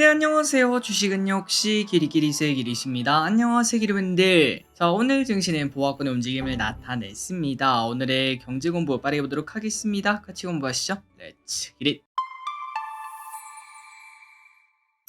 네, 안녕하세요. 주식은 역시 기리기리스의 기리십니다. 안녕하세요, 기리분들. 자, 오늘 증시는 보합권의 움직임을 나타냈습니다. 오늘의 경제 공부 빠르게 보도록 하겠습니다. 같이 공부하시죠. 렛츠 기릿.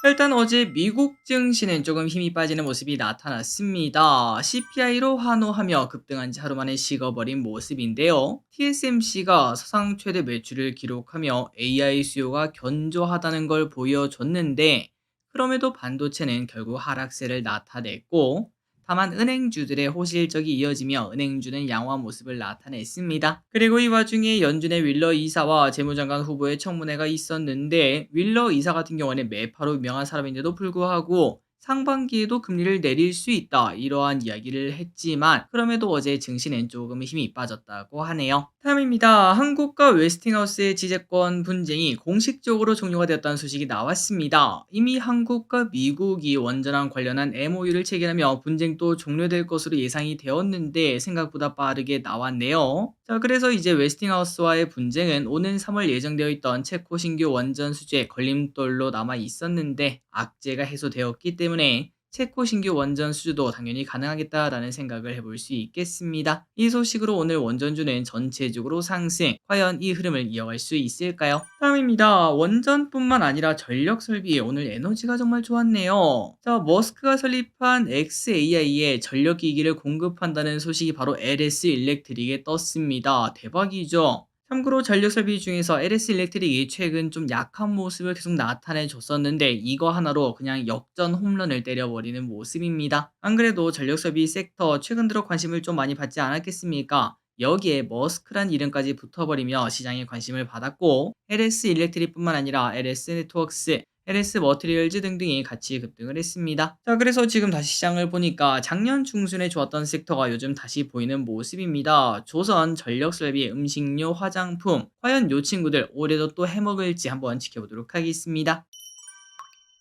일단 어제 미국 증시는 조금 힘이 빠지는 모습이 나타났습니다. CPI로 환호하며 급등한 지 하루 만에 식어버린 모습인데요. TSMC가 사상 최대 매출을 기록하며 AI 수요가 견조하다는 걸 보여줬는데 그럼에도 반도체는 결국 하락세를 나타냈고 다만 은행주들의 호실적이 이어지며 은행주는 양호한 모습을 나타냈습니다. 그리고 이 와중에 연준의 윌러 이사와 재무장관 후보의 청문회가 있었는데 윌러 이사 같은 경우는 매파로 유명한 사람인데도 불구하고 상반기에도 금리를 내릴 수 있다 이러한 이야기를 했지만 그럼에도 어제 증시는 조금 힘이 빠졌다고 하네요. 다음입니다. 한국과 웨스팅하우스의 지재권 분쟁이 공식적으로 종료가 되었다는 소식이 나왔습니다. 이미 한국과 미국이 원전랑 관련한 MOU를 체결하며 분쟁도 종료될 것으로 예상이 되었는데 생각보다 빠르게 나왔네요. 자, 그래서 이제 웨스팅하우스와의 분쟁은 오는 3월 예정되어 있던 체코 신규 원전 수주에 걸림돌로 남아 있었는데 악재가 해소되었기 때문에 체코 신규 원전 수주도 당연히 가능하겠다라는 생각을 해볼 수 있겠습니다. 이 소식으로 오늘 원전주는 전체적으로 상승, 과연 이 흐름을 이어갈 수 있을까요? 다음입니다. 원전뿐만 아니라 전력 설비, 오늘 에너지가 정말 좋았네요. 자, 머스크가 설립한 XAI에 전력 기기를 공급한다는 소식이 바로 LS 일렉트릭에 떴습니다. 대박이죠? 참고로 전력 설비 중에서 LS 일렉트릭이 최근 좀 약한 모습을 계속 나타내 줬었는데 이거 하나로 그냥 역전 홈런을 때려버리는 모습입니다. 안 그래도 전력 설비 섹터 최근 들어 관심을 좀 많이 받지 않았겠습니까? 여기에 머스크란 이름까지 붙어버리며 시장에 관심을 받았고 LS 일렉트릭뿐만 아니라 LS 네트워크스, LS 머티리얼즈 등등이 같이 급등을 했습니다. 자, 그래서 지금 다시 시장을 보니까 작년 중순에 좋았던 섹터가 요즘 다시 보이는 모습입니다. 조선, 전력 설비, 음식료, 화장품. 과연 요 친구들 올해도 또 해먹을지 한번 지켜보도록 하겠습니다.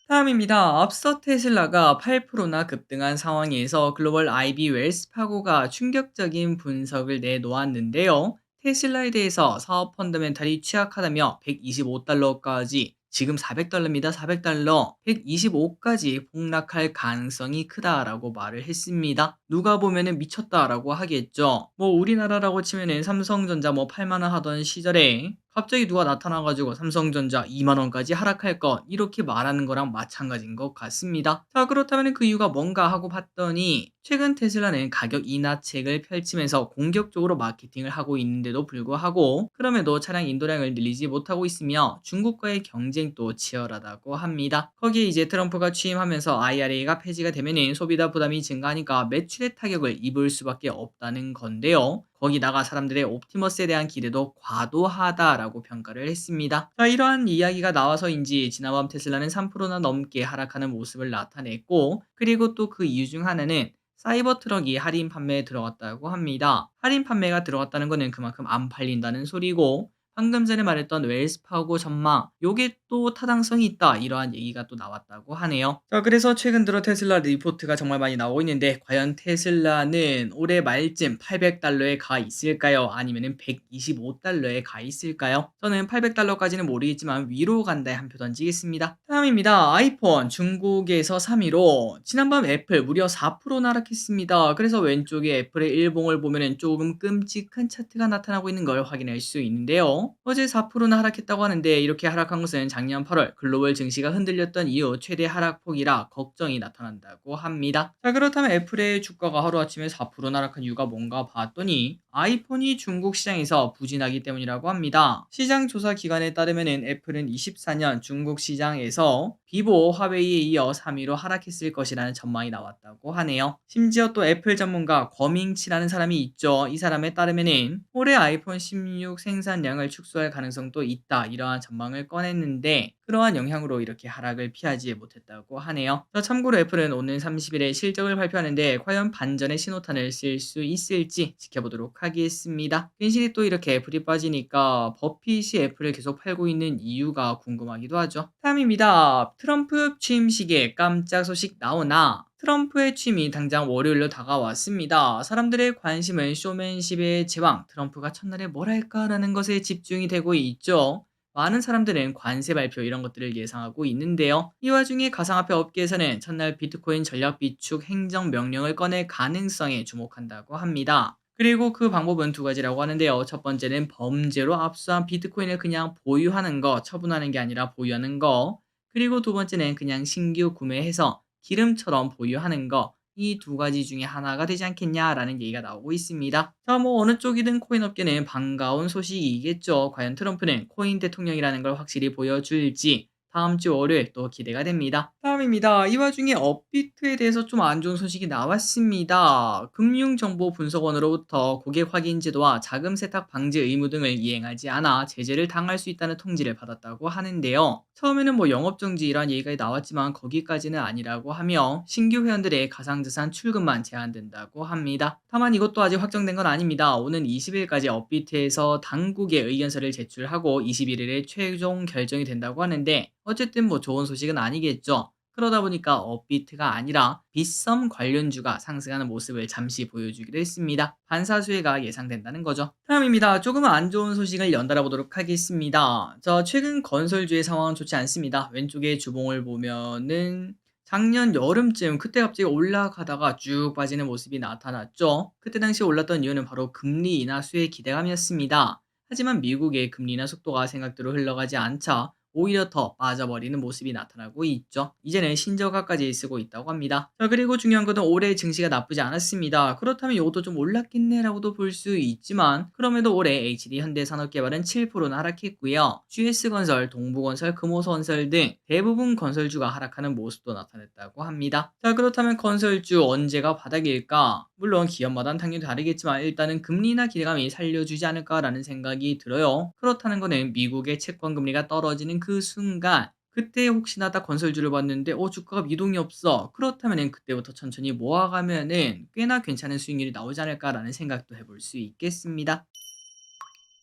다음입니다. 앞서 테슬라가 8%나 급등한 상황에서 글로벌 IB 웰스 파고가 충격적인 분석을 내놓았는데요. 테슬라에 대해서 사업 펀더멘탈이 취약하다며 125달러까지 지금 400달러입니다. 400달러. 125까지 폭락할 가능성이 크다라고 말을 했습니다. 누가 보면은 미쳤다라고 하겠죠. 뭐 우리나라라고 치면은 삼성전자 뭐 8만 원 하던 시절에 갑자기 누가 나타나가지고 삼성전자 2만원까지 하락할 것 이렇게 말하는 거랑 마찬가지인 것 같습니다. 자 그렇다면 그 이유가 뭔가 하고 봤더니 최근 테슬라는 가격 인하책을 펼치면서 공격적으로 마케팅을 하고 있는데도 불구하고 그럼에도 차량 인도량을 늘리지 못하고 있으며 중국과의 경쟁도 치열하다고 합니다. 거기에 이제 트럼프가 취임하면서 IRA가 폐지가 되면은 소비자 부담이 증가하니까 매출의 타격을 입을 수밖에 없다는 건데요. 거기다가 사람들의 옵티머스에 대한 기대도 과도하다라고 평가를 했습니다. 자, 이러한 이야기가 나와서인지 지난밤 테슬라는 3%나 넘게 하락하는 모습을 나타냈고 그리고 또 그 이유 중 하나는 사이버 트럭이 할인 판매에 들어갔다고 합니다. 할인 판매가 들어갔다는 것은 그만큼 안 팔린다는 소리고 방금 전에 말했던 웰스 파고 전망 요게 또 타당성이 있다 이러한 얘기가 또 나왔다고 하네요. 자 그래서 최근 들어 테슬라 리포트가 정말 많이 나오고 있는데 과연 테슬라는 올해 말쯤 800달러에 가 있을까요? 아니면 125달러에 가 있을까요? 저는 800달러까지는 모르겠지만 위로 간다에 한 표 던지겠습니다. 다음입니다. 아이폰 중국에서 3위로 지난밤 애플 무려 4% 나락했습니다. 그래서 왼쪽에 애플의 일봉을 보면 조금 끔찍한 차트가 나타나고 있는 걸 확인할 수 있는데요. 어제 4%나 하락했다고 하는데 이렇게 하락한 것은 작년 8월 글로벌 증시가 흔들렸던 이후 최대 하락폭이라 걱정이 나타난다고 합니다. 자 그렇다면 애플의 주가가 하루아침에 4% 나락한 이유가 뭔가 봤더니 아이폰이 중국 시장에서 부진하기 때문이라고 합니다. 시장 조사 기관에 따르면 애플은 24년 중국 시장에서 비보, 화웨이에 이어 3위로 하락했을 것이라는 전망이 나왔다고 하네요. 심지어 또 애플 전문가 거밍치라는 사람이 있죠. 이 사람에 따르면 올해 아이폰 16 생산량을 축소할 가능성도 있다. 이러한 전망을 꺼냈는데 그러한 영향으로 이렇게 하락을 피하지 못했다고 하네요. 참고로 애플은 오는 30일에 실적을 발표하는데 과연 반전의 신호탄을 쓸 수 있을지 지켜보도록 하겠습니다. 괜시리 또 이렇게 애플이 빠지니까 버핏이 애플을 계속 팔고 있는 이유가 궁금하기도 하죠. 다음입니다. 트럼프 취임식에 깜짝 소식 나오나 트럼프의 취임이 당장 월요일로 다가왔습니다. 사람들의 관심은 쇼맨십의 제왕 트럼프가 첫날에 뭘 할까라는 것에 집중이 되고 있죠. 많은 사람들은 관세 발표 이런 것들을 예상하고 있는데요. 이 와중에 가상화폐 업계에서는 첫날 비트코인 전략 비축 행정 명령을 꺼낼 가능성에 주목한다고 합니다. 그리고 그 방법은 두 가지라고 하는데요. 첫 번째는 범죄로 압수한 비트코인을 그냥 보유하는 거, 처분하는 게 아니라 보유하는 거. 그리고 두 번째는 그냥 신규 구매해서 기름처럼 보유하는 거. 이 두 가지 중에 하나가 되지 않겠냐라는 얘기가 나오고 있습니다. 자, 뭐 어느 쪽이든 코인 업계는 반가운 소식이겠죠. 과연 트럼프는 코인 대통령이라는 걸 확실히 보여줄지 다음 주 월요일 또 기대가 됩니다. 다음입니다. 이 와중에 업비트에 대해서 좀 안 좋은 소식이 나왔습니다. 금융정보분석원으로부터 고객 확인 제도와 자금 세탁 방지 의무 등을 이행하지 않아 제재를 당할 수 있다는 통지를 받았다고 하는데요. 처음에는 뭐 영업정지 이런 얘기가 나왔지만 거기까지는 아니라고 하며 신규 회원들의 가상자산 출금만 제한된다고 합니다. 다만 이것도 아직 확정된 건 아닙니다. 오는 20일까지 업비트에서 당국의 의견서를 제출하고 21일에 최종 결정이 된다고 하는데 어쨌든 뭐 좋은 소식은 아니겠죠. 그러다 보니까 업비트가 아니라 빗썸 관련주가 상승하는 모습을 잠시 보여주기도 했습니다. 반사수혜가 예상된다는 거죠. 다음입니다. 조금 안 좋은 소식을 연달아 보도록 하겠습니다. 저 최근 건설주의 상황은 좋지 않습니다. 왼쪽에 주봉을 보면은 작년 여름쯤 그때 갑자기 올라가다가 쭉 빠지는 모습이 나타났죠. 그때 당시 올랐던 이유는 바로 금리 인하 수혜 기대감이었습니다. 하지만 미국의 금리 인하 속도가 생각대로 흘러가지 않자 오히려 더 빠져버리는 모습이 나타나고 있죠. 이제는 신저가까지 쓰고 있다고 합니다. 자, 그리고 중요한 것은 올해 증시가 나쁘지 않았습니다. 그렇다면 이것도 좀 올랐겠네라고도 볼 수 있지만 그럼에도 올해 HD 현대산업개발은 7%나 하락했고요. GS건설, 동부건설, 금호건설 등 대부분 건설주가 하락하는 모습도 나타냈다고 합니다. 자, 그렇다면 건설주 언제가 바닥일까? 물론 기업마다는 당연히 다르겠지만 일단은 금리나 기대감이 살려주지 않을까라는 생각이 들어요. 그렇다는 것은 미국의 채권 금리가 떨어지는 그 순간 그때 혹시나 딱 건설주를 봤는데 어 주가가 미동이 없어. 그렇다면은 그때부터 천천히 모아가면은 꽤나 괜찮은 수익률이 나오지 않을까라는 생각도 해볼 수 있겠습니다.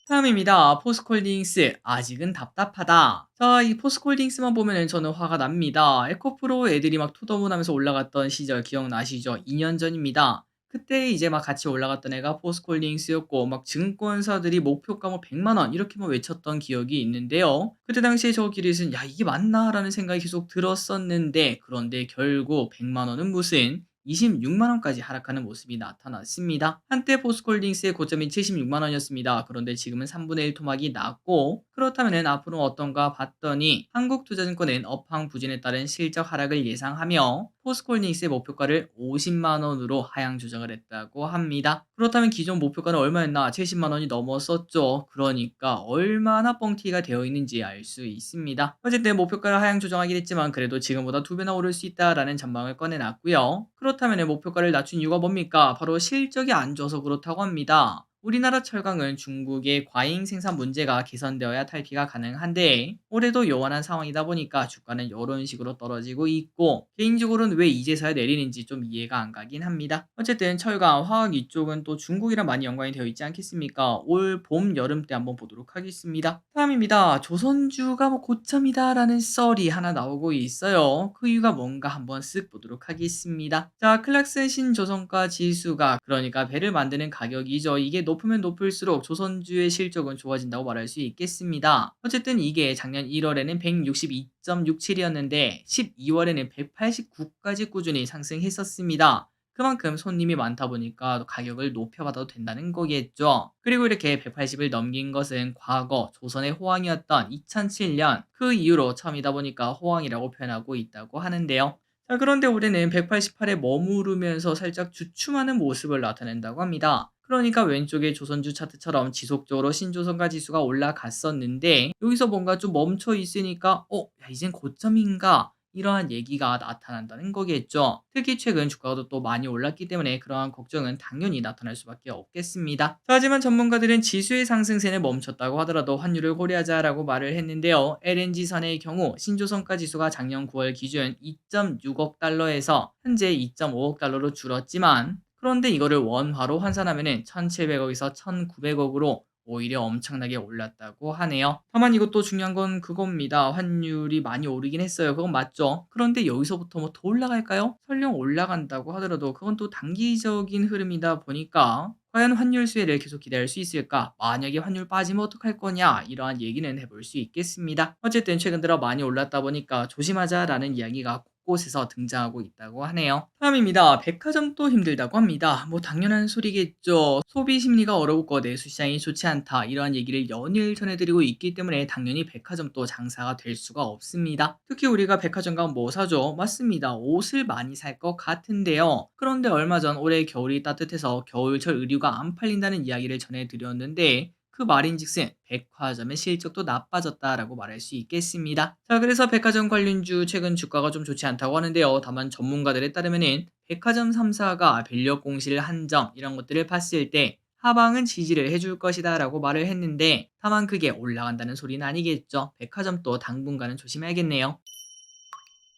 다음입니다. 포스콜딩스 아직은 답답하다. 자, 이 포스콜딩스만 보면은 저는 화가 납니다. 에코프로 애들이 막 투더문하면서 올라갔던 시절 기억나시죠? 2년 전입니다. 그때 이제 막 같이 올라갔던 애가 포스콜딩스였고 막 증권사들이 목표가 뭐 100만 원 이렇게만 외쳤던 기억이 있는데요. 그때 당시에 저 기릿은 야 이게 맞나라는 생각이 계속 들었었는데 그런데 결국 100만 원은 무슨 26만 원까지 하락하는 모습이 나타났습니다. 한때 포스콜딩스의 고점이 76만 원이었습니다. 그런데 지금은 3분의 1 토막이 났고 그렇다면 앞으로 어떤가 봤더니 한국투자증권은 업황 부진에 따른 실적 하락을 예상하며 포스콜딩스의 목표가를 50만 원으로 하향 조정을 했다고 합니다. 그렇다면 기존 목표가는 얼마였나? 70만 원이 넘었었죠. 그러니까 얼마나 뻥튀기가 되어 있는지 알 수 있습니다. 어쨌든 목표가를 하향 조정하긴 했지만 그래도 지금보다 두 배나 오를 수 있다라는 전망을 꺼내놨고요. 그렇다면 목표가를 낮춘 이유가 뭡니까? 바로 실적이 안 좋아서 그렇다고 합니다. 우리나라 철강은 중국의 과잉 생산 문제가 개선되어야 탈피가 가능한데 올해도 요원한 상황이다 보니까 주가는 이런 식으로 떨어지고 있고 개인적으로는 왜 이제서야 내리는지 좀 이해가 안 가긴 합니다. 어쨌든 철강, 화학 이쪽은 또 중국이랑 많이 연관이 되어 있지 않겠습니까? 올 봄, 여름 때 한번 보도록 하겠습니다. 다음입니다. 조선주가 뭐 고점이다라는 썰이 하나 나오고 있어요. 그 이유가 뭔가 한번 쓱 보도록 하겠습니다. 자, 클락슨 신조선가 지수가 그러니까 배를 만드는 가격이죠. 이게 높으면 높을수록 조선주의 실적은 좋아진다고 말할 수 있겠습니다. 어쨌든 이게 작년 1월에는 162.67이었는데 12월에는 189까지 꾸준히 상승했었습니다. 그만큼 손님이 많다 보니까 가격을 높여받아도 된다는 거겠죠. 그리고 이렇게 180을 넘긴 것은 과거 조선의 호황이었던 2007년 그 이후로 처음이다 보니까 호황이라고 표현하고 있다고 하는데요. 자, 그런데 올해는 188에 머무르면서 살짝 주춤하는 모습을 나타낸다고 합니다. 그러니까 왼쪽의 조선주 차트처럼 지속적으로 신조선가 지수가 올라갔었는데 여기서 뭔가 좀 멈춰 있으니까 어, 야, 이젠 고점인가? 이러한 얘기가 나타난다는 거겠죠. 특히 최근 주가도 또 많이 올랐기 때문에 그러한 걱정은 당연히 나타날 수밖에 없겠습니다. 하지만 전문가들은 지수의 상승세는 멈췄다고 하더라도 환율을 고려하자라고 말을 했는데요. LNG선의 경우 신조선가 지수가 작년 9월 기준 2.6억 달러에서 현재 2.5억 달러로 줄었지만 그런데 이거를 원화로 환산하면은 1,700억에서 1,900억으로 오히려 엄청나게 올랐다고 하네요. 다만 이것도 중요한 건 그겁니다. 환율이 많이 오르긴 했어요. 그건 맞죠. 그런데 여기서부터 뭐 더 올라갈까요? 설령 올라간다고 하더라도 그건 또 단기적인 흐름이다 보니까 과연 환율 수혜를 계속 기대할 수 있을까? 만약에 환율 빠지면 어떡할 거냐? 이러한 얘기는 해볼 수 있겠습니다. 어쨌든 최근 들어 많이 올랐다 보니까 조심하자라는 이야기가 곳곳에서 등장하고 있다고 하네요. 다음입니다. 백화점도 힘들다고 합니다. 뭐 당연한 소리겠죠. 소비 심리가 어렵고 내수 시장이 좋지 않다. 이러한 얘기를 연일 전해드리고 있기 때문에 당연히 백화점도 장사가 될 수가 없습니다. 특히 우리가 백화점 가면 뭐 사죠? 맞습니다. 옷을 많이 살 것 같은데요. 그런데 얼마 전 올해 겨울이 따뜻해서 겨울철 의류가 안 팔린다는 이야기를 전해드렸는데 그 말인즉슨 백화점의 실적도 나빠졌다라고 말할 수 있겠습니다. 자, 그래서 백화점 관련주 최근 주가가 좀 좋지 않다고 하는데요. 다만 전문가들에 따르면은 백화점 3사가 밸력 공시를 한점 이런 것들을 봤을 때 하방은 지지를 해줄 것이다 라고 말을 했는데 다만 그게 올라간다는 소리는 아니겠죠. 백화점 도 당분간은 조심해야겠네요.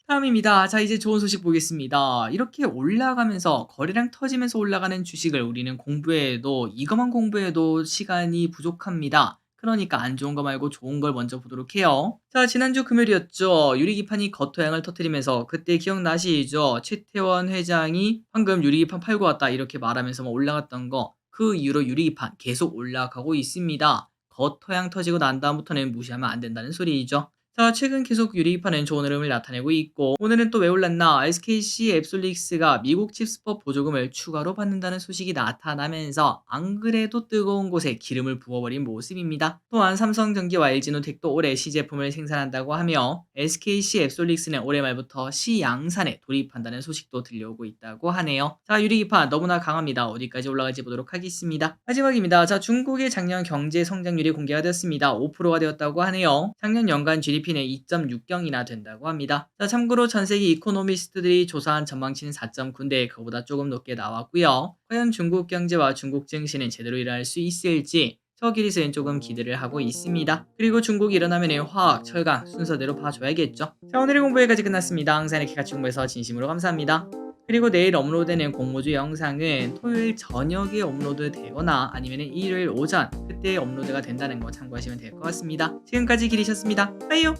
다음입니다. 자, 이제 좋은 소식 보겠습니다. 이렇게 올라가면서 거래량 터지면서 올라가는 주식을 우리는 공부해도 이것만 공부해도 시간이 부족합니다. 그러니까 안 좋은 거 말고 좋은 걸 먼저 보도록 해요. 자, 지난주 금요일이었죠. 유리기판이 겉토양을 터뜨리면서 그때 기억나시죠? 최태원 회장이 방금 유리기판 팔고 왔다 이렇게 말하면서 막 올라갔던 거. 그 이후로 유리기판 계속 올라가고 있습니다. 겉토양 터지고 난 다음부터는 무시하면 안 된다는 소리이죠. 자, 최근 계속 유리기판은 좋은 흐름을 나타내고 있고 오늘은 또 왜 올랐나? SKC 앱솔릭스가 미국 칩스법 보조금을 추가로 받는다는 소식이 나타나면서 안 그래도 뜨거운 곳에 기름을 부어버린 모습입니다. 또한 삼성전기와 LG노텍도 올해 시제품을 생산한다고 하며 SKC 앱솔릭스는 올해 말부터 시양산에 돌입한다는 소식도 들려오고 있다고 하네요. 자, 유리기판 너무나 강합니다. 어디까지 올라갈지 보도록 하겠습니다. 마지막입니다. 자, 중국의 작년 경제 성장률이 공개가 되었습니다. 5%가 되었다고 하네요. 작년 연간 GDP 는 2.6경이나 된다고 합니다. 자, 참고로 전 세계 이코노미스트들이 조사한 전망치는 4.9인데 그보다 조금 높게 나왔고요. 과연 중국 경제와 중국 증시는 제대로 일어날 수 있을지 저 기리스는 조금 기대를 하고 있습니다. 그리고 중국이 일어나면 화학, 철강 순서대로 봐줘야겠죠. 자, 오늘의 공부 여기까지 끝났습니다. 항상 이렇게 같이 공부해서 진심으로 감사합니다. 그리고 내일 업로드되는 공모주 영상은 토요일 저녁에 업로드 되거나 아니면 일요일 오전 그때 업로드가 된다는 거 참고하시면 될 것 같습니다. 지금까지 길이셨습니다. 빠이요!